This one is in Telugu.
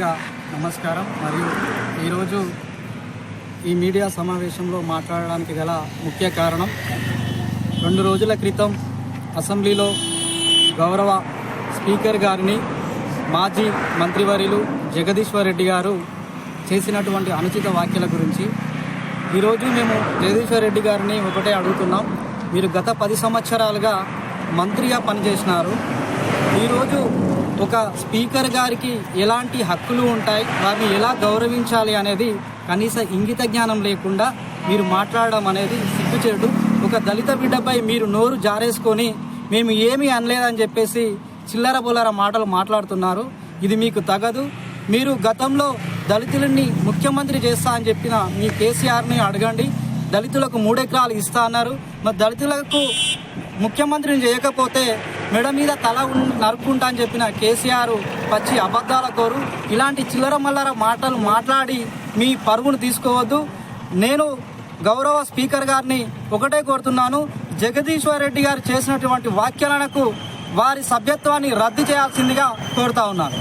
ముందుగా నమస్కారం. మరియు ఈరోజు ఈ మీడియా సమావేశంలో మాట్లాడడానికి గల ముఖ్య కారణం రెండు రోజుల క్రితం అసెంబ్లీలో గౌరవ స్పీకర్ గారిని మాజీ మంత్రివర్యులు జగదీశ్వర్ రెడ్డి గారు చేసినటువంటి అనుచిత వ్యాఖ్యల గురించి. ఈరోజు మేము జగదీశ్వర్ రెడ్డి గారిని ఒకటే అడుగుతున్నాం. మీరు గత పది సంవత్సరాలుగా మంత్రిగా పనిచేసినారు. ఈరోజు ఒక స్పీకర్ గారికి ఎలాంటి హక్కులు ఉంటాయి వారిని ఎలా గౌరవించాలి అనేది కనీస ఇంగిత జ్ఞానం లేకుండా మీరు మాట్లాడడం అనేది సిగ్గుచేటు. ఒక దళిత బిడ్డపై మీరు నోరు జారేసుకొని మేము ఏమీ అనలేదని చెప్పేసి చిల్లర బుల్లర మాటలు మాట్లాడుతున్నారు. ఇది మీకు తగదు. మీరు గతంలో దళితులని ముఖ్యమంత్రి చేస్తా అని చెప్పిన మీ కేసీఆర్ని అడగండి. దళితులకు మూడెకరాలు ఇస్తా అన్నారు. మరి దళితులకు ముఖ్యమంత్రిని చేయకపోతే మెడ మీద తల నరుక్కుంటా అని చెప్పిన కేసీఆర్ పచ్చి అబద్ధాల కోరు. ఇలాంటి చిల్లర మల్లర మాటలు మాట్లాడి మీ పరుగును తీసుకోవద్దు. నేను గౌరవ స్పీకర్ గారిని ఒకటే కోరుతున్నాను. జగదీశ్వర్ రెడ్డి గారు చేసినటువంటి వ్యాఖ్యలకు వారి సభ్యత్వాన్ని రద్దు చేయాల్సిందిగా కోరుతా ఉన్నాను.